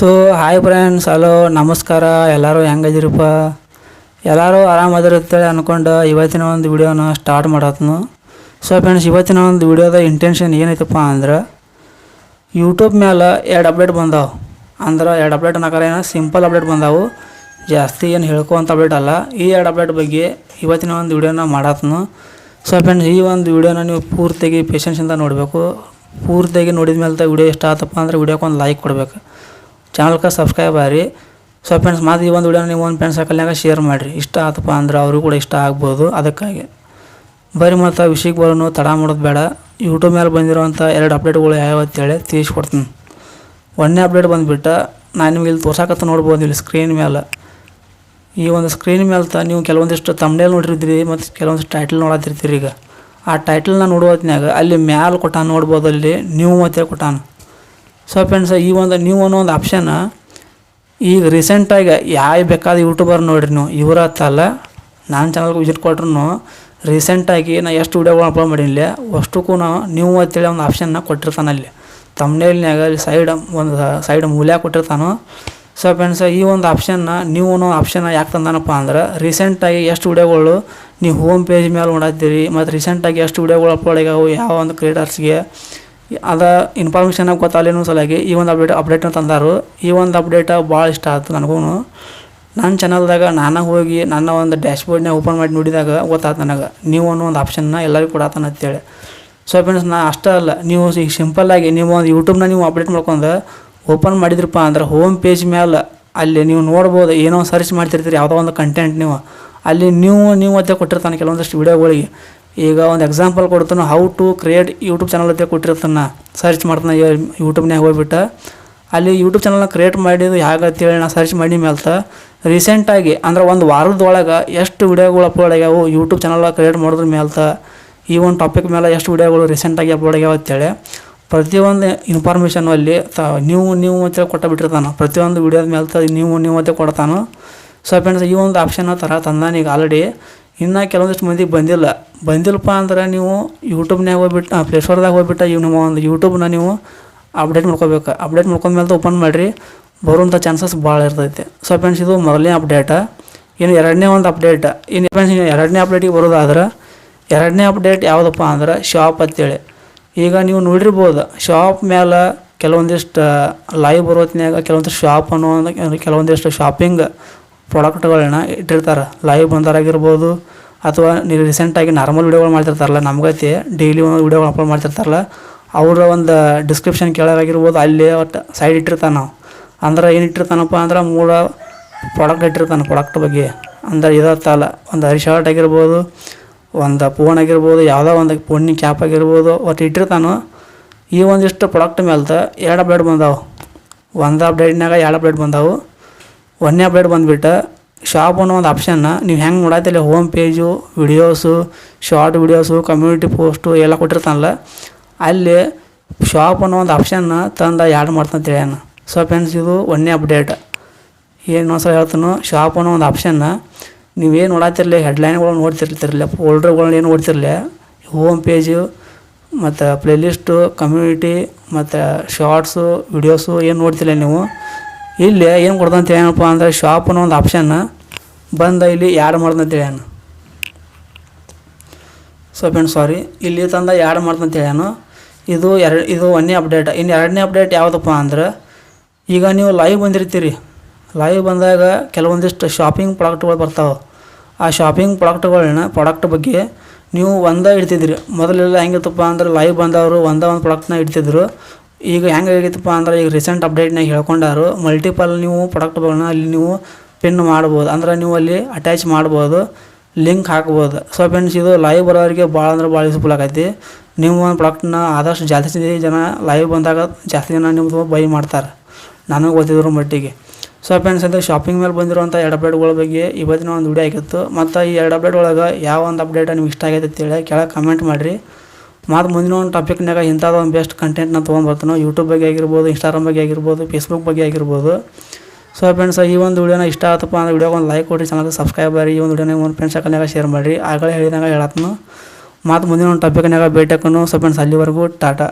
So hi friends hello ನಮಸ್ಕಾರ, ಎಲ್ಲರೂ ಹೆಂಗದಿರಪ್ಪ ಎಲ್ಲರೂ ಆರಾಮದಿರುತ್ತೇಳಿ ಅಂದ್ಕೊಂಡು ಇವತ್ತಿನ ಒಂದು ವಿಡಿಯೋನ ಸ್ಟಾರ್ಟ್ ಮಾಡತ್ನು. ಸೊ ಫ್ರೆಂಡ್ಸ್ ಇವತ್ತಿನ ಒಂದು ವಿಡಿಯೋದ ಇಂಟೆನ್ಷನ್ ಏನೈತಪ್ಪ ಅಂದ್ರೆ ಯೂಟ್ಯೂಬ್ ಮೇಲೆ ಎರಡು ಅಪ್ಡೇಟ್ ಬಂದಾವು. ಅಂದ್ರೆ ಎರಡು ಅಪ್ಡೇಟ್ ಅನ್ನೋಕಾರ ಏನೋ ಸಿಂಪಲ್ ಅಪ್ಡೇಟ್ ಬಂದಾವು. ಜಾಸ್ತಿ ಏನು ಹೇಳ್ಕೊವಂಥ ಅಪ್ಡೇಟ್ ಅಲ್ಲ. ಈ ಎರಡು ಅಪ್ಡೇಟ್ ಬಗ್ಗೆ ಇವತ್ತಿನ ಒಂದು ವಿಡಿಯೋನ ಮಾಡತ್ನು. ಸೊ ಫ್ರೆಂಡ್ಸ್ ಈ ಒಂದು ವಿಡಿಯೋನ ನೀವು ಪೂರ್ತಿಯಾಗಿ ಪೇಷನ್ಸಿಂದ ನೋಡಬೇಕು. ಪೂರ್ತಿಯಾಗಿ ನೋಡಿದ ಮೇಲೆ ವಿಡಿಯೋ ಇಷ್ಟ ಆತಪ್ಪ ಅಂದ್ರೆ ವಿಡಿಯೋಕ್ಕೆ ಒಂದು ಲೈಕ್ ಕೊಡಬೇಕು. ಚಾನಲ್ಗೆ ಸಬ್ಸ್ಕ್ರೈಬ್ ಆಗಿ ಸೊ ಫ್ರೆಂಡ್ಸ್ ಮತ್ತು ಈ ಒಂದು ವಿಡಿಯೋನ ನೀವು ಒಂದು ಫ್ರೆಂಡ್ಸ್ ಸರ್ಕಲ್ನಾಗ ಶೇರ್ ಮಾಡಿರಿ. ಇಷ್ಟ ಆತಪ್ಪ ಅಂದ್ರೆ ಅವ್ರಿಗೂ ಕೂಡ ಇಷ್ಟ ಆಗ್ಬೋದು ಅದಕ್ಕಾಗಿ. ಬರಿ ಮತ್ತು ವಿಷಯಕ್ಕೆ ಬರೋನು, ತಡ ಮಾಡೋದು ಬೇಡ. ಯೂಟ್ಯೂಬ್ ಮೇಲೆ ಬಂದಿರುವಂಥ ಎರಡು ಅಪ್ಡೇಟ್ಗಳು ಯಾವ್ಯಾವ ಅಂತೇಳಿ ತಿಳಿಸ್ಕೊಡ್ತೀನಿ. ಒಂದನೇ ಅಪ್ಡೇಟ್ ಬಂದುಬಿಟ್ಟು, ನಾನು ನಿಮ್ಗೆ ಇಲ್ಲಿ ತೋರ್ಸಾಕತ್ತ ನೋಡ್ಬೋದು ಇಲ್ಲಿ ಸ್ಕ್ರೀನ್ ಮೇಲೆ ಈ ಒಂದು ಸ್ಕ್ರೀನ್ ಮೇಲೆ ತ ನೀವು ಕೆಲವೊಂದಿಷ್ಟು ತಮ್ನೇಲ್ ನೋಡಿರ್ತೀರಿ ಮತ್ತು ಕೆಲವೊಂದಿಷ್ಟು ಟೈಟಲ್ ನೋಡತ್ತಿರ್ತೀರಿ ಈಗ. ಆ ಟೈಟಲ್ನ ನೋಡುವ ಹೊತ್ನ್ಯಾಗ ಅಲ್ಲಿ ಮ್ಯಾಲೆ ಕೊಟ್ಟಾನ ನೋಡ್ಬೋದು ಅಲ್ಲಿ ನೀವು ಮತ್ತೆ ಕೊಟ್ಟಾನ. ಸೊ ಫ್ರೆಂಡ್ಸ್ ಈ ಒಂದು ನೀವು ಅನ್ನೋ ಒಂದು ಆಪ್ಷನ್ ಈಗ ರೀಸೆಂಟಾಗಿ ಯಾವ ಬೇಕಾದ ಯೂಟ್ಯೂಬರ್ ನೋಡಿರಿ ನೀವು ಇವರ ಅಲ್ಲ, ನಾನು ಚಾನಲ್ಗೆ ವಿಸಿಟ್ ಕೊಟ್ರು ರೀಸೆಂಟಾಗಿ ನಾ ಎಷ್ಟು ವೀಡಿಯೋಗಳು ಅಪ್ಲೋಡ್ ಮಾಡಿಲ್ಲ ಅಷ್ಟಕ್ಕೂ ನಾವು ನೀವು ಅಂತೇಳಿ ಒಂದು ಆಪ್ಷನ್ನ ಕೊಟ್ಟಿರ್ತಾನೆ ಅಲ್ಲಿ. ತಮ್ಮನೇಲ್ನ್ಯಾಗ ಅಲ್ಲಿ ಸೈಡ್ ಒಂದು ಸೈಡ್ ಮೂಲ್ಯಾಗ ಕೊಟ್ಟಿರ್ತಾನೋ. ಸೊ ಫ್ರೆಂಡ್ಸ್ ಈ ಒಂದು ಆಪ್ಷನ್ನ ನೀವು ಅನ್ನೋ ಆಪ್ಷನ್ ಯಾಕೆ ತಂದಾನಪ್ಪ ಅಂದ್ರೆ ರೀಸೆಂಟಾಗಿ ಎಷ್ಟು ವಿಡಿಯೋಗಳು ನೀವು ಹೋಮ್ ಪೇಜ್ ಮೇಲೆ ನೋಡತ್ತೀರಿ, ಮತ್ತು ರೀಸೆಂಟಾಗಿ ಎಷ್ಟು ವಿಡಿಯೋಗಳು ಅಪ್ಲೋಡ್ ಆಗ್ಯಾವು, ಯಾವ ಒಂದು ಕ್ರಿಯೇಟರ್ಸ್ಗೆ ಅದ ಇನ್ಫಾರ್ಮೇಷನ್ ಗೊತ್ತಾಗಲಿನೂ ಸಲುವಾಗಿ ಈ ಒಂದು ಅಪ್ಡೇಟ್ ಅಪ್ಡೇಟ್ನ ತಂದಾರು. ಈ ಒಂದು ಅಪ್ಡೇಟ್ ಭಾಳ ಇಷ್ಟ ಆಯ್ತು ನನಗೂ. ನನ್ನ ಚಾನಲ್ದಾಗ ನಾನು ಹೋಗಿ ನನ್ನ ಒಂದು ಡ್ಯಾಶ್ಬೋರ್ಡ್ನ ಓಪನ್ ಮಾಡಿ ನೋಡಿದಾಗ ಗೊತ್ತಾಯ್ತು ನನಗೆ. ನೀವು ಅನ್ನೋ ಒಂದು ಆಪ್ಷನ್ನ ಎಲ್ಲರಿಗೂ ಕೊಡತ್ತಾನ ಅಂತೇಳಿ ಸೊ ಫ್ರೆಂಡ್ಸ್ ನಾ ಅಷ್ಟೇ ಅಲ್ಲ, ನೀವು ಈಗ ಸಿಂಪಲ್ಲಾಗಿ ನೀವು ಒಂದು ಯೂಟ್ಯೂಬ್ನ ನೀವು ಅಪ್ಡೇಟ್ ಮಾಡ್ಕೊಂಡು ಓಪನ್ ಮಾಡಿದ್ರಪ್ಪ ಅಂದ್ರೆ ಹೋಮ್ ಪೇಜ್ ಮೇಲೆ ಅಲ್ಲಿ ನೀವು ನೋಡ್ಬೋದು, ಏನೋ ಸರ್ಚ್ ಮಾಡ್ತಿರ್ತೀರಿ, ಯಾವುದೋ ಒಂದು ಕಂಟೆಂಟ್ ನೀವು. ಅಲ್ಲಿ ನೀವು ನೀವು ಅದೇ ಕೊಟ್ಟಿರ್ತಾನೆ ಕೆಲವೊಂದಷ್ಟು ವಿಡಿಯೋಗಳಿಗೆ ಈಗ ಒಂದು ಎಕ್ಸಾಂಪಲ್ ಕೊಡ್ತಾನೆ how to create YouTube channel ಅಂತ ಕೊಟ್ಟಿರ್ತಾನೆ ಸರ್ಚ್ ಮಾಡ್ತಾನೆ ಯೂಟ್ಯೂಬ್ನಾಗ ಹೋಗ್ಬಿಟ್ಟು. ಅಲ್ಲಿ ಯೂಟ್ಯೂಬ್ ಚಾನಲ್ನ ಕ್ರಿಯೇಟ್ ಮಾಡಿದ್ದು ಹೇಗಂತೇಳಿ ನಾನು ಸರ್ಚ್ ಮಾಡಿ ಮೇಲ್ತ. ರೀಸೆಂಟಾಗಿ ಅಂದ್ರೆ ಒಂದು ವಾರದೊಳಗೆ ಎಷ್ಟು ವಿಡಿಯೋಗಳು ಅಪ್ಲೋಡ್ ಆಗ್ಯಾವು ಯೂಟ್ಯೂಬ್ ಚಾನಲ್ ಕ್ರಿಯೇಟ್ ಮಾಡಿದ್ರ ಮೇಲ್ತ. ಈ ಒಂದು ಟಾಪಿಕ್ ಮೇಲೆ ಎಷ್ಟು ವಿಡಿಯೋಗಳು ರೀಸೆಂಟಾಗಿ ಅಪ್ಲೋಡ್ ಆಗ್ಯಾವ ಅಂತೇಳಿ ಪ್ರತಿಯೊಂದು ಇನ್ಫಾರ್ಮೇಷನ್ ಅಲ್ಲಿ ತ ನೀವು ನೀವು ಅಂತ ಕೊಟ್ಟ ಬಿಟ್ಟಿರ್ತಾನೆ. ಪ್ರತಿಯೊಂದು ವಿಡಿಯೋದ ಮೇಲೆ ನೀವು ನೀವು ಅಂತ ಕೊಡ್ತಾನೆ. ಸೊ ಫ್ರೆಂಡ್ಸ್ ಈ ಒಂದು ಆಪ್ಷನ್ ಥರ ತಂದಾನೀಗ ಆಲ್ರೆಡಿ ಇನ್ನು ಕೆಲವೊಂದಿಷ್ಟು ಮಂದಿಗೆ ಬಂದಿಲ್ಲ. ಬಂದಿಲ್ಲಪ್ಪ ಅಂದ್ರೆ ನೀವು ಯೂಟ್ಯೂಬ್ನಾಗ ಹೋಗ್ಬಿಟ್ಟು ಪ್ಲೇಸ್ಟೋರ್ದಾಗ ಹೋಗ್ಬಿಟ್ಟು ಇವು ನಿಮ್ಮ ಒಂದು ಯೂಟ್ಯೂಬ್ನ ನೀವು ಅಪ್ಡೇಟ್ ಮಾಡ್ಕೋಬೇಕು. ಅಪ್ಡೇಟ್ ಮಾಡ್ಕೊಂಡ್ಮೇಲೆ ಓಪನ್ ಮಾಡಿರಿ ಬರುವಂಥ ಚಾನ್ಸಸ್ ಭಾಳ ಇರ್ತೈತೆ. ಸೊ ಫ್ರೆಂಡ್ಸ್ ಇದು ಮೊದಲನೇ ಅಪ್ಡೇಟ ಇನ್ನು ಎರಡನೇ ಒಂದು ಅಪ್ಡೇಟ್ ಇನ್ನು ಫ್ರೆಂಡ್ಸ್ ಇನ್ನು ಎರಡನೇ ಅಪ್ಡೇಟಿಗೆ ಬರೋದಾದ್ರೆ, ಎರಡನೇ ಅಪ್ಡೇಟ್ ಯಾವುದಪ್ಪ ಅಂದ್ರೆ ಶಾಪ್ ಅಂತೇಳಿ. ಈಗ ನೀವು ನೋಡಿರ್ಬೋದು ಶಾಪ್ ಮೇಲೆ ಕೆಲವೊಂದಿಷ್ಟು ಲೈವ್ ಬರೋತ್ನಾಗ ಕೆಲವೊಂದಿಷ್ಟು ಶಾಪ್ ಅನ್ನೋ ಕೆಲವೊಂದಿಷ್ಟು ಶಾಪಿಂಗ್ ಪ್ರಾಡಕ್ಟ್ಗಳನ್ನ ಇಟ್ಟಿರ್ತಾರೆ. ಲೈವ್ ಬಂದಾರಾಗಿರ್ಬೋದು ಅಥವಾ ನೀವು ರೀಸೆಂಟಾಗಿ ನಾರ್ಮಲ್ ವೀಡಿಯೋಗಳು ಮಾಡ್ತಿರ್ತಾರಲ್ಲ ನಮ್ಗತಿ ಡೈಲಿ ಒಂದು ವೀಡಿಯೋಗಳು ಅಪ್ಲೋಡ್ ಮಾಡ್ತಿರ್ತಾರಲ್ಲ ಅವರ ಒಂದು ಡಿಸ್ಕ್ರಿಪ್ಷನ್ ಕೆಳಗಾಗಿರ್ಬೋದು ಅಲ್ಲಿ ಒಟ್ಟು ಸೈಡ್ ಇಟ್ಟಿರ್ತಾನೆ ನಾವು ಅಂದ್ರೆ ಏನು ಇಟ್ಟಿರ್ತಾನಪ್ಪ ಅಂದ್ರೆ ಮೂಲ ಪ್ರಾಡಕ್ಟ್ ಇಟ್ಟಿರ್ತಾನೆ ಪ್ರಾಡಕ್ಟ್ ಬಗ್ಗೆ. ಅಂದ್ರೆ ತಾಲ ಒಂದು ಹರಿ ಶರ್ಟ್ ಆಗಿರ್ಬೋದು, ಒಂದು ಫೋನ್ ಆಗಿರ್ಬೋದು, ಯಾವುದೋ ಒಂದು ಫೋನಿನ ಕ್ಯಾಪ್ ಆಗಿರ್ಬೋದು ಒಟ್ಟು ಇಟ್ಟಿರ್ತಾನೋ. ಈ ಒಂದಿಷ್ಟು ಪ್ರಾಡಕ್ಟ್ ಮೇಲೆ ಎರಡು ಅಪ್ಡೇಟ್ ಬಂದಾವೆ. ಒಂದು ಅಪ್ಡೇಟ್ನಾಗ ಎರಡು ಅಪ್ಡೇಟ್ ಬಂದಾವು. ಒಂದನೇ ಅಪ್ಡೇಟ್ ಬಂದುಬಿಟ್ಟು ಶಾಪ್ ಅನ್ನೋ ಒಂದು ಆಪ್ಷನ್ನ ನೀವು ಹೆಂಗೆ ನೋಡತ್ತಿಲ್ಲ home page videos short videos community post ಎಲ್ಲ ಕೊಟ್ಟಿರ್ತಾನಲ್ಲ, ಅಲ್ಲಿ ಶಾಪ್ ಅನ್ನೋ ಒಂದು ಆಪ್ಷನ್ನ ತಂದು ಆ್ಯಡ್ ಮಾಡ್ತಾನೆ ತಿಳಿಯೋಣ ಸೊ ಫ್ರೆಂಡ್ಸ್ ಇದು ಒಂದನೇ ಅಪ್ಡೇಟ್ ಏನು ಸಲ ಹೇಳ್ತಾನೋ ಶಾಪ್ ಅನ್ನೋ ಒಂದು ಆಪ್ಷನ್ನ ನೀವೇನು ನೋಡತ್ತಿರಲಿ ಹೆಡ್ಲೈನ್ಗಳು ನೋಡ್ತಿರ್ತಿರಲಿಲ್ಲ ಫೋಲ್ಡರ್ಗಳನ್ನ ಏನು ನೋಡ್ತಿರಲಿಲ್ಲ. ಹೋಮ್ ಪೇಜು ಮತ್ತು ಪ್ಲೇಲಿಸ್ಟು ಕಮ್ಯುನಿಟಿ ಮತ್ತು ಶಾರ್ಟ್ಸು ವಿಡಿಯೋಸು ಏನು ನೋಡ್ತಿಲ್ಲ ನೀವು. ಇಲ್ಲಿ ಏನು ಕೊಡ್ದಂತ ಏನಪ್ಪ ಅಂದರೆ ಶಾಪ್ ಅನ್ನೋ ಒಂದು ಆಪ್ಷನ್ ಬಂದ ಇಲ್ಲಿ ಯಾಡ್ ಮಾಡ್ದಂತ ಹೇಳ್ಯಾನ ಸೊ ಫ್ರೆಂಡ್ ಸಾರಿ ಇಲ್ಲಿ ತಂದ ಯಾಡ್ ಮಾಡ್ದಂತ ಹೇಳ್ಯಾನು ಇದು ಎರಡು ಇದು ಒಂದನೇ ಅಪ್ಡೇಟ್ ಇನ್ನು ಎರಡನೇ ಅಪ್ಡೇಟ್ ಯಾವುದಪ್ಪ ಅಂದ್ರೆ ಈಗ ನೀವು ಲೈವ್ ಬಂದಿರ್ತೀರಿ. ಲೈವ್ ಬಂದಾಗ ಕೆಲವೊಂದಿಷ್ಟು ಶಾಪಿಂಗ್ ಪ್ರಾಡಕ್ಟ್ಗಳು ಬರ್ತಾವೆ. ಆ ಶಾಪಿಂಗ್ ಪ್ರಾಡಕ್ಟ್ಗಳನ್ನ ಪ್ರಾಡಕ್ಟ್ ಬಗ್ಗೆ ನೀವು ಒಂದೇ ಇಡ್ತಿದ್ರಿ. ಮೊದಲೆಲ್ಲ ಹೆಂಗಿತ್ತಪ್ಪ ಅಂದ್ರೆ ಲೈವ್ ಬಂದವರು ಒಂದೇ ಒಂದು ಪ್ರಾಡಕ್ಟ್ನ ಇಡ್ತಿದ್ರು. ಈಗ ಹೆಂಗೆ ಆಗೈತಪ್ಪ ಅಂದ್ರೆ ಈಗ ರೀಸೆಂಟ್ ಅಪ್ಡೇಟ್ನಾಗ ಹೇಳ್ಕೊಂಡಾರು ಮಲ್ಟಿಪಲ್ ನೀವು ಪ್ರಾಡಕ್ಟ್ಗಳನ್ನ ಅಲ್ಲಿ ನೀವು ಪಿನ್ ಮಾಡ್ಬೋದು. ಅಂದ್ರೆ ನೀವು ಅಲ್ಲಿ ಅಟ್ಯಾಚ್ ಮಾಡ್ಬೋದು ಲಿಂಕ್ ಹಾಕ್ಬೋದು. ಸೊ ಫ್ರೆಂಡ್ಸ್ ಇದು ಲೈವ್ ಬರೋರಿಗೆ ಭಾಳ ಅಂದ್ರೆ ಭಾಳ ಯೂಸ್ಫುಲ್ ಆಗೈತಿ. ನೀವು ಒಂದು ಪ್ರಾಡಕ್ಟ್ನ ಆದಷ್ಟು ಜಾಸ್ತಿ ಜನ ಲೈವ್ ಬಂದಾಗ ಜಾಸ್ತಿ ಜನ ನಿಮ್ಮದು ಬೈ ಮಾಡ್ತಾರೆ. ನನಗೆ ಗೊತ್ತಿದ್ರು ಮಟ್ಟಿಗೆ. ಸೊ ಫ್ರೆಂಡ್ಸ್ ಅಂತ ಶಾಪಿಂಗ್ ಮೇಲೆ ಬಂದಿರುವಂಥ ಎರಡು ಅಪ್ಡೇಟ್ಗಳ ಬಗ್ಗೆ ಇವತ್ತಿನ ಒಂದು ವಿಡಿಯೋ ಆಗಿತ್ತು. ಮತ್ತು ಈ ಎರಡು ಅಪ್ಡೇಟ್ ಒಳಗೆ ಯಾವ ಒಂದು ಅಪ್ಡೇಟ್ ನಿಮ್ಗೆ ಇಷ್ಟ ಆಗೈತೆ ಅಂತೇಳಿ ಕೆಳಗೆ ಕಮೆಂಟ್ ಮಾಡಿರಿ. ಮತ್ತು ಮುಂದಿನ ಒಂದು ಟಾಪಿಕ್ನಾಗ ಇಂಥದ್ದು ಒಂದು ಬೆಸ್ಟ್ ಕಂಟೆಂಟ್ನ ತೊಗೊಂಡ್ಬರ್ತಾನೆ ಯೂಟ್ಯೂಬ್ ಬಗ್ಗೆ ಆಗಿರ್ಬೋದು ಇನ್ಸ್ಟಾಗ್ರಾಮ್ ಬಗ್ಗೆ ಆಗಿರ್ಬೋದು ಫೇಸ್ಬುಕ್ ಬಗ್ಗೆ ಆಗಿರ್ಬೋದು. ಸೊ ಫ್ರೆಂಡ್ಸ್ ಈ ಒಂದು ವಿಡಿಯೋನ ಇಷ್ಟ ಆಯ್ತಪ್ಪ ಅಂದ್ರೆ ವಿಡಿಯೋಗೆ ಒಂದು ಲೈಕ್ ಕೊಡಿ ಚಾನಲ್ಗೆ ಸಬ್ಸ್ಕ್ರೈಬ್ ಮಾಡಿ ಈ ಒಂದು ವಿಡಿಯೋನ ಒಂದು ಫ್ರೆಂಡ್ಸ್ ಹಾಕಲ್ನಾಗ ಶೇರ್ ಮಾಡಿರಿ. ಆಗಲೇ ಹೇಳಿದಾಗ ಹೇಳತ್ನು ಮತ್ತು ಮುಂದಿನ ಒಂದು ಟಾಪಿಕ್ನಾಗ ಭೇಟಿ ಹಾಕೋನು ಸೊ ಫ್ರೆಂಡ್ಸ್ ಅಲ್ಲಿವರೆಗೂ ಟಾಟಾ.